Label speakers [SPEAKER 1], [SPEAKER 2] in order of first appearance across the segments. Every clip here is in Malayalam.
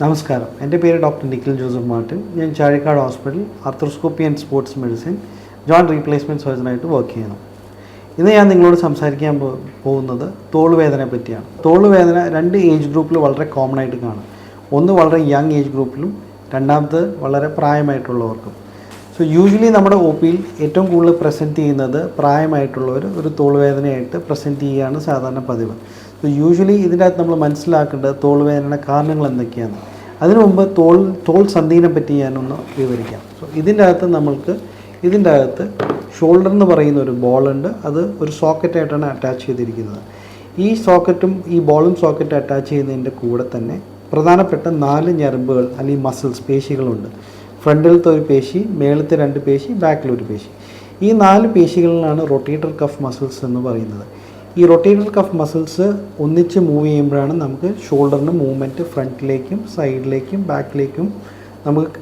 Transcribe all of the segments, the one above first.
[SPEAKER 1] നമസ്കാരം. എന്റെ പേര് ഡോക്ടർ നിഖിൽ ജോസഫ് മാർട്ടിൻ. ഞാൻ Chazhikadu hospital arthroscopy and sports medicine joint replacement സർജനായിട്ട് work ചെയ്യുന്നു. ഇന്ന് ഞാൻ നിങ്ങളോട് സംസാരിക്കാൻ പോകുന്നത് തോളുവേദനയെ പറ്റിയാണ്. തോളുവേദന രണ്ട് ഏജ് ഗ്രൂപ്പിൽ വളരെ കോമൺ ആയിട്ട് കാണും. ഒന്ന് വളരെ യങ് ഏജ് ഗ്രൂപ്പിലും രണ്ടാമത് വളരെ പ്രായമായിട്ടുള്ളവർക്കും. സോ യൂഷ്വലി നമ്മുടെ ഒ പിയിൽ ഏറ്റവും കൂടുതൽ പ്രസന്റ് ചെയ്യുന്നത് പ്രായമായിട്ടുള്ളവർ ഒരു തോളുവേദനയായിട്ട് പ്രസന്റ് ചെയ്യുകയാണ് സാധാരണ പതിവ്. സോ യൂഷ്വലി ഇതിന്റെ അകത്ത് നമ്മൾ മനസ്സിലാക്കേണ്ടത് തോളുവേദനയുടെ കാരണങ്ങൾ എന്തൊക്കെയാണ്? അതിനു മുമ്പ് തോൾ തോൾ സന്ധിനെ പറ്റി ഞാനൊന്ന് വിവരിക്കാം. സോ ഇതിന്റെ അകത്ത് നമ്മൾക്ക് ഇതിന്റെ അകത്ത് ഷോൾഡർ എന്ന് പറയുന്ന ഒരു ബോളുണ്ട് അത് ഒരു സോക്കറ്റായിട്ടാണ് അറ്റാച്ച് ചെയ്തിരിക്കുന്നത്. ഈ സോക്കറ്റും ഈ ബോളും സോക്കറ്റും അറ്റാച്ച് ചെയ്യുന്നതിന്റെ കൂടെ തന്നെ പ്രധാനപ്പെട്ട നാല് ഞരമ്പുകൾ അല്ലെങ്കിൽ മസിൽസ് പേശികളുണ്ട്. ഫ്രണ്ടിലത്തെ ഒരു പേശി മേളത്തെ രണ്ട് പേശി ബാക്കിൽ ഒരു പേശി. ഈ നാല് പേശികളിലാണ് റൊട്ടേറ്റർ കഫ് മസിൽസ് എന്ന് പറയുന്നത്. ഈ റൊട്ടേറ്റർ കഫ് മസിൽസ് ഒന്നിച്ച് മൂവ് ചെയ്യുമ്പോഴാണ് നമുക്ക് ഷോൾഡറിന് മൂവ്മെന്റ് ഫ്രണ്ടിലേക്കും സൈഡിലേക്കും ബാക്കിലേക്കും നമുക്ക്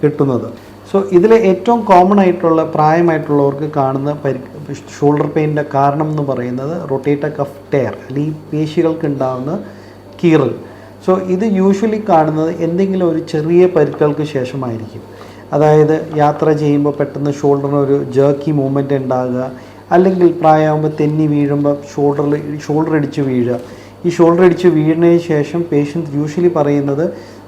[SPEAKER 1] കിട്ടുന്നത്. സോ ഇതിൽ ഏറ്റവും കോമൺ ആയിട്ടുള്ള പ്രായമായിട്ടുള്ളവർക്ക് കാണുന്ന പരി ഷോൾഡർ പെയിന്റെ കാരണം എന്ന് പറയുന്നത് റൊട്ടേറ്റർ കഫ് ടെയർ അല്ലെങ്കിൽ പേശികൾക്ക് ഉണ്ടാകുന്ന കീറൽ. സോ ഇത് യൂഷ്വലി കാണുന്നത് എന്തെങ്കിലും ഒരു ചെറിയ പരുക്കൾക്ക് ശേഷമായിരിക്കും. അതായത് യാത്ര ചെയ്യുമ്പോൾ പെട്ടെന്ന് ഷോൾഡറിന് ഒരു ജേർക്കി മൂവ്മെന്റ് ഉണ്ടാകുക അല്ലെങ്കിൽ പ്രായമാകുമ്പോൾ തെന്നി വീഴുമ്പോൾ ഷോൾഡറിൽ ഷോൾഡർ ഇടിച്ച് വീഴുക. ഈ ഷോൾഡർ ഇടിച്ച് വീഴുന്നതിന് ശേഷം പേഷ്യന്റ് യൂഷ്വലി പറയുന്നത്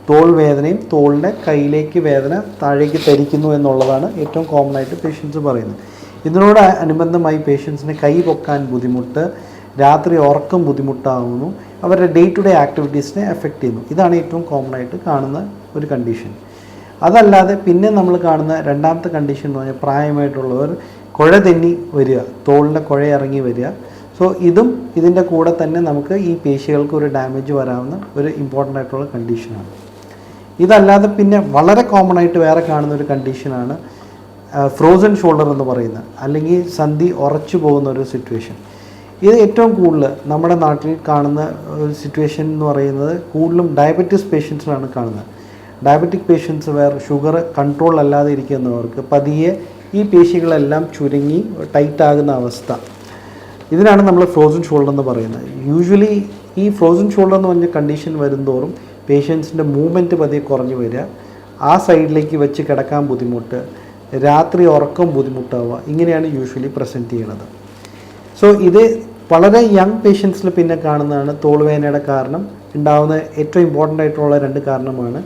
[SPEAKER 1] തോൾ വേദനയും തോളിന്റെ കയ്യിലേക്ക് വേദന താഴേക്ക് തരിക്കുന്നു എന്നുള്ളതാണ് ഏറ്റവും കോമൺ ആയിട്ട് പേഷ്യൻസ് പറയുന്നത്. ഇതിനോട് അനുബന്ധമായി പേഷ്യൻസിന് കൈ പൊക്കാൻ ബുദ്ധിമുട്ട് രാത്രി ഉറക്കം ബുദ്ധിമുട്ടാകുന്നു അവരുടെ ഡേ ടു ഡേ ആക്ടിവിറ്റീസിനെ എഫക്റ്റ് ചെയ്യുന്നു. ഇതാണ് ഏറ്റവും കോമൺ ആയിട്ട് കാണുന്ന ഒരു കണ്ടീഷൻ അതല്ലാതെ പിന്നെ നമ്മൾ കാണുന്ന രണ്ടാമത്തെ കണ്ടീഷൻ എന്ന് പറഞ്ഞാൽ പ്രായമായിട്ടുള്ളവർ കുഴ തെന്നി വരിക തോളിന്റെ കുഴ ഇറങ്ങി വരിക. സോ ഇതും ഇതിന്റെ കൂടെ തന്നെ നമുക്ക് ഈ പേശികൾക്ക് ഒരു ഡാമേജ് വരാവുന്ന ഒരു ഇമ്പോർട്ടന്റ് ആയിട്ടുള്ള കണ്ടീഷനാണ് ഇതല്ലാതെ പിന്നെ വളരെ കോമൺ ആയിട്ട് വേറെ കാണുന്ന ഒരു കണ്ടീഷനാണ് ഫ്രോസൺ ഷോൾഡർ എന്ന് പറയുന്നത്. അല്ലെങ്കിൽ സന്ധി ഉറച്ചു പോകുന്ന ഒരു സിറ്റുവേഷൻ ഇത് ഏറ്റവും കൂടുതൽ നമ്മുടെ നാട്ടിൽ കാണുന്ന ഒരു സിറ്റുവേഷൻ എന്ന് പറയുന്നത് കൂടുതലും ഡയബറ്റീസ് പേഷ്യൻസിലാണ് കാണുന്നത്. Diabetic patients where sugar control അല്ലാതെ ഇരിക്കുന്നവർക്ക് പതിയെ ഈ പേശികളെല്ലാം ചുരുങ്ങി ടൈറ്റ് ആകുന്ന അവസ്ഥ. ഇതിനാണ് നമ്മൾ ഫ്രോസൺ ഷോൾഡർ എന്ന് പറയുന്നത്. യൂഷ്വലി ഈ ഫ്രോസൺ ഷോൾഡർ എന്ന് പറഞ്ഞ കണ്ടീഷൻ വരുന്തോറും പേഷ്യൻസിന്റെ മൂവ്മെന്റ് പതിയെ കുറഞ്ഞു വരിക. ആ സൈഡിലേക്ക് വെച്ച് കിടക്കാൻ ബുദ്ധിമുട്ട് രാത്രി ഉറക്കം ബുദ്ധിമുട്ടാവുക ഇങ്ങനെയാണ് യൂഷ്വലി പ്രസന്റ് ചെയ്യണത് സോ ഇത് വളരെ യങ് പേഷ്യൻസിൽ പിന്നെ കാണുന്നതാണ് തോളുവേദനയുടെ കാരണം. ഉണ്ടാകുന്ന ഏറ്റവും ഇമ്പോർട്ടന്റ് ആയിട്ടുള്ള രണ്ട് കാരണമാണ്.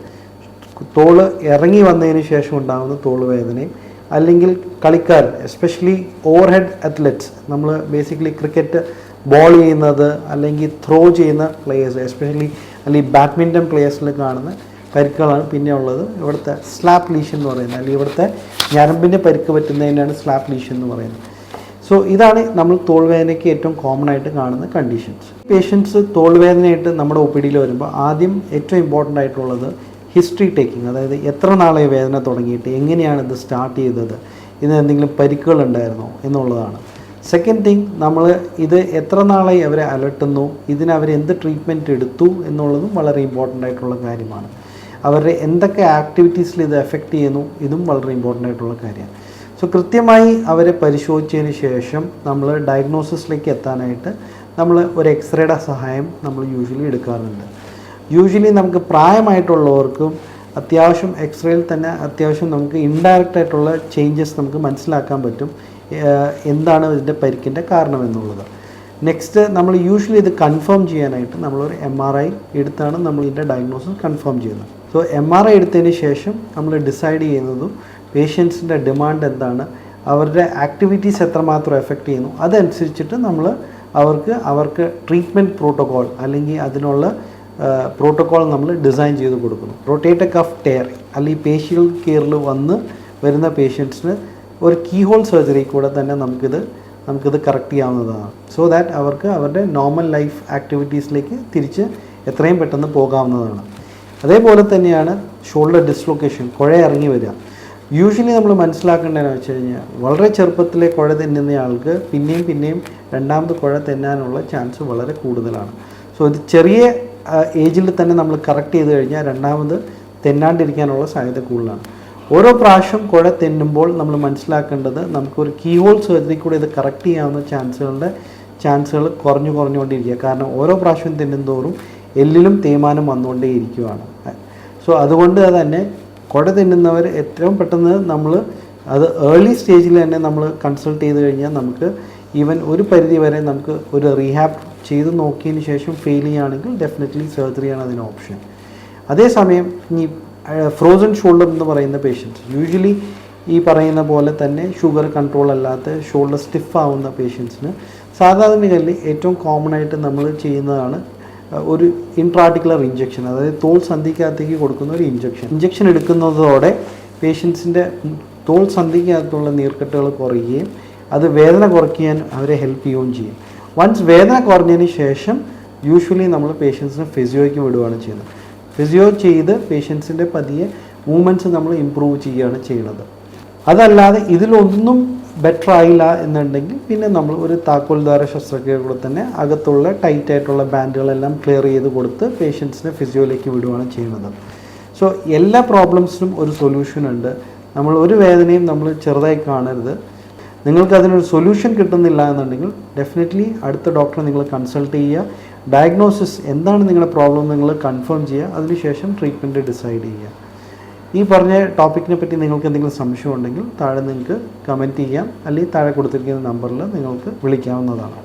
[SPEAKER 1] തോൾ ഇറങ്ങി വന്നതിന് ശേഷം ഉണ്ടാകുന്ന തോളുവേദനയും. അല്ലെങ്കിൽ കളിക്കാർ എസ്പെഷ്യലി ഓവർ ഹെഡ് അത്ലറ്റ്സ് നമ്മൾ ബേസിക്കലി ക്രിക്കറ്റ് ബോൾ ചെയ്യുന്നത് അല്ലെങ്കിൽ ത്രോ ചെയ്യുന്ന പ്ലേയേഴ്സ് എസ്പെഷ്യലി അല്ലെങ്കിൽ ബാഡ്മിന്റൺ പ്ലേയേഴ്സിൽ കാണുന്ന പരിക്കുകളാണ് പിന്നെ ഉള്ളത്. ഇവിടുത്തെ സ്ലാപ്പ് ലീഷൻ എന്ന് പറയുന്നത്. അല്ലെങ്കിൽ ഇവിടുത്തെ ഞരമ്പിന്റെ പരിക്ക് പറ്റുന്നതിനാണ് സ്ലാപ്പ് ലീഷൻ എന്ന് പറയുന്നത്. സോ ഇതാണ് നമ്മൾ തോൾവേദനയ്ക്ക് ഏറ്റവും കോമൺ ആയിട്ട് കാണുന്ന കണ്ടീഷൻസ് പേഷ്യൻസ് തോൾവേദനയായിട്ട് നമ്മുടെ ഒ പി ഡിയിൽ വരുമ്പോൾ ആദ്യം ഏറ്റവും ഇമ്പോർട്ടന്റ് ആയിട്ടുള്ളത് ഹിസ്റ്ററി ടേക്കിംഗ് അതായത് എത്ര നാളെ വേദന തുടങ്ങിയിട്ട് എങ്ങനെയാണ് ഇത് സ്റ്റാർട്ട് ചെയ്തത് ഇതിന് എന്തെങ്കിലും പരിക്കുകൾ ഉണ്ടായിരുന്നോ എന്നുള്ളതാണ്. സെക്കൻഡ് തിങ് നമ്മൾ ഇത് എത്ര നാളായി അവരെ അലട്ടുന്നു ഇതിന് അവർ എന്ത് ട്രീറ്റ്മെന്റ് എടുത്തു എന്നുള്ളതും വളരെ ഇമ്പോർട്ടന്റ് ആയിട്ടുള്ള കാര്യമാണ്. അവരുടെ എന്തൊക്കെ ആക്ടിവിറ്റീസിൽ ഇത് എഫക്റ്റ് ചെയ്യുന്നു ഇതും വളരെ ഇമ്പോർട്ടന്റ് ആയിട്ടുള്ള കാര്യമാണ്. സോ കൃത്യമായി അവരെ പരിശോധിച്ചതിന് ശേഷം നമ്മൾ ഡയഗ്നോസിസിലേക്ക് എത്താനായിട്ട് നമ്മൾ ഒരു എക്സ്റേയുടെ സഹായം നമ്മൾ യൂഷ്വലി എടുക്കാറുണ്ട്. യൂഷ്വലി നമുക്ക് പ്രായമായിട്ടുള്ളവർക്കും അത്യാവശ്യം എക്സ്റേയിൽ തന്നെ അത്യാവശ്യം നമുക്ക് ഇൻഡയറക്റ്റ് ആയിട്ടുള്ള ചേഞ്ചസ് നമുക്ക് മനസ്സിലാക്കാൻ പറ്റും എന്താണ് ഇതിന്റെ പരിക്കിന്റെ കാരണം എന്നുള്ളത്. നെക്സ്റ്റ് നമ്മൾ യൂഷ്വലി ഇത് കൺഫേം ചെയ്യാനായിട്ട് നമ്മളൊരു എം ആർ ഐ എടുത്താണ് നമ്മൾ ഇതിന്റെ ഡയഗ്നോസിസ് കൺഫേം ചെയ്യുന്നത്. സോ എം ആർ ഐ എടുത്തതിന് ശേഷം നമ്മൾ ഡിസൈഡ് ചെയ്യുന്നതും പേഷ്യൻസിന്റെ ഡിമാൻഡ് എന്താണ് അവരുടെ ആക്ടിവിറ്റീസ് എത്രമാത്രം എഫക്റ്റ് ചെയ്യുന്നു അതനുസരിച്ചിട്ട് നമ്മൾ അവർക്ക് അവർക്ക് ട്രീറ്റ്മെന്റ് പ്രോട്ടോകോൾ അല്ലെങ്കിൽ അതിനുള്ള പ്രോട്ടോകോൾ നമ്മൾ ഡിസൈൻ ചെയ്ത് കൊടുക്കുന്നു. റൊട്ടേറ്റർ കഫ് ടെയർ അല്ലെങ്കിൽ പേശികൾ കെയറിൽ വന്ന് വരുന്ന പേഷ്യൻസിന് ഒരു കീ ഹോൾ സർജറി കൂടെ തന്നെ നമുക്കിത് നമുക്കിത് കറക്റ്റ് ചെയ്യാവുന്നതാണ്. സോ ദാറ്റ് അവർക്ക് അവരുടെ നോർമൽ ലൈഫ് ആക്ടിവിറ്റീസിലേക്ക് തിരിച്ച് എത്രയും പെട്ടെന്ന് പോകാവുന്നതാണ്. അതേപോലെ തന്നെയാണ് ഷോൾഡർ ഡിസ്ലൊക്കേഷൻ കുഴ ഇറങ്ങി വരിക. യൂഷ്വലി നമ്മൾ മനസ്സിലാക്കേണ്ടതെന്ന് വെച്ച് കഴിഞ്ഞാൽ വളരെ ചെറുപ്പത്തിലെ കുഴ തിന്നുന്ന ആൾക്ക് പിന്നെയും പിന്നെയും രണ്ടാമത് കുഴ തിന്നാനുള്ള ചാൻസ് വളരെ കൂടുതലാണ്. സോ ഇത് ചെറിയ ഏജിൽ തന്നെ നമ്മൾ കറക്റ്റ് ചെയ്ത് കഴിഞ്ഞാൽ രണ്ടാമത് തെന്നാണ്ടിരിക്കാനുള്ള സാധ്യത കൂടുതലാണ്. ഓരോ പ്രാവശ്യം കുഴ തെന്നുമ്പോൾ നമ്മൾ മനസ്സിലാക്കേണ്ടത് നമുക്കൊരു കീ ഹോൾ സർജറി കൂടെ ഇത് കറക്റ്റ് ചെയ്യാവുന്ന ചാൻസുകളുടെ ചാൻസുകൾ കുറഞ്ഞു കുറഞ്ഞുകൊണ്ടിരിക്കുക. കാരണം ഓരോ പ്രാവശ്യം തെന്നും തോറും എല്ലിലും തേയ്മാനം വന്നുകൊണ്ടേയിരിക്കുകയാണ് സോ അതുകൊണ്ട് തന്നെ കുട തിന്നുന്നവർ ഏറ്റവും പെട്ടെന്ന് നമ്മൾ അത് ഏർലി സ്റ്റേജിൽ തന്നെ നമ്മൾ കൺസൾട്ട് ചെയ്ത് കഴിഞ്ഞാൽ നമുക്ക് ഈവൻ ഒരു പരിധി വരെ നമുക്ക് ഒരു റീഹാബ് ചെയ്ത് നോക്കിയതിന് ശേഷം ഫെയിൽ ചെയ്യുകയാണെങ്കിൽ ഡെഫിനറ്റ്ലി സർജറിയാണ് അതിന് ഓപ്ഷൻ അതേസമയം ഈ ഫ്രോസൺ ഷോൾഡർ എന്ന് പറയുന്ന പേഷ്യൻസ് യൂഷ്വലി ഈ പറയുന്ന പോലെ തന്നെ ഷുഗർ കൺട്രോൾ അല്ലാത്ത ഷോൾഡർ സ്റ്റിഫ് ആവുന്ന പേഷ്യൻസിന് സാധാരണഗതിയിൽ ഏറ്റവും കോമൺ ആയിട്ട് നമ്മൾ ചെയ്യുന്നതാണ് ഒരു ഇൻട്രാർട്ടിക്കുലർ ഇഞ്ചക്ഷൻ അതായത് തോൾ സന്ധിക്കകത്തേക്ക് കൊടുക്കുന്ന ഒരു ഇഞ്ചക്ഷൻ ഇഞ്ചക്ഷൻ എടുക്കുന്നതോടെ പേഷ്യൻസിന്റെ തോൾ സന്ധിക്കകത്തുള്ള നീർക്കെട്ടുകൾ കുറയുകയും അത് വേദന കുറയ്ക്കാൻ അവരെ ഹെൽപ്പ് ചെയ്യുകയും ചെയ്യും. വൺസ് വേദന കുറഞ്ഞതിന് ശേഷം യൂഷ്വലി നമ്മൾ പേഷ്യൻസിനെ ഫിസിയോയ്ക്ക് വിടുകയാണ് ചെയ്യുന്നത്. ഫിസിയോ ചെയ്ത് പേഷ്യൻസിന്റെ പതിയെ മൂവ്മെന്റ്സ് നമ്മൾ ഇമ്പ്രൂവ് ചെയ്യുകയാണ് ചെയ്യുന്നത്. അതല്ലാതെ ഇതിലൊന്നും ബെറ്റർ ആയില്ല എന്നുണ്ടെങ്കിൽ പിന്നെ നമ്മൾ ഒരു താക്കോൽദ്വാര ശസ്ത്രക്രിയയിലൂടെ തന്നെ അകത്തുള്ള ടൈറ്റ് ആയിട്ടുള്ള ബാൻഡുകളെല്ലാം ക്ലിയർ ചെയ്ത് കൊടുത്ത് പേഷ്യൻസിനെ ഫിസിയോയിലേക്ക് വിടുകയാണ് ചെയ്യുന്നത്. സോ എല്ലാ പ്രോബ്ലംസിനും ഒരു സൊല്യൂഷൻ ഉണ്ട്. നമ്മൾ ഒരു വേദനയും നമ്മൾ ചെറുതായി കാണരുത്. നിങ്ങൾക്ക് അതിനൊരു സൊല്യൂഷൻ കിട്ടുന്നില്ല എന്നുണ്ടെങ്കിൽ ഡെഫിനറ്റ്ലി അടുത്ത ഡോക്ടറെ നിങ്ങൾ കൺസൾട്ട് ചെയ്യുക. ഡയഗ്നോസിസ് എന്താണ് നിങ്ങളുടെ പ്രോബ്ലം നിങ്ങൾ കൺഫേം ചെയ്യുക. അതിനുശേഷം ട്രീറ്റ്മെന്റ് ഡിസൈഡ് ചെയ്യുക. ഈ പറഞ്ഞ ടോപ്പിക്കിനെ പറ്റി നിങ്ങൾക്ക് എന്തെങ്കിലും സംശയം ഉണ്ടെങ്കിൽ താഴെ നിങ്ങൾക്ക് കമന്റ് ചെയ്യാം. അല്ലെങ്കിൽ താഴെ കൊടുത്തിരിക്കുന്ന നമ്പറിൽ നിങ്ങൾക്ക് വിളിക്കാവുന്നതാണ്.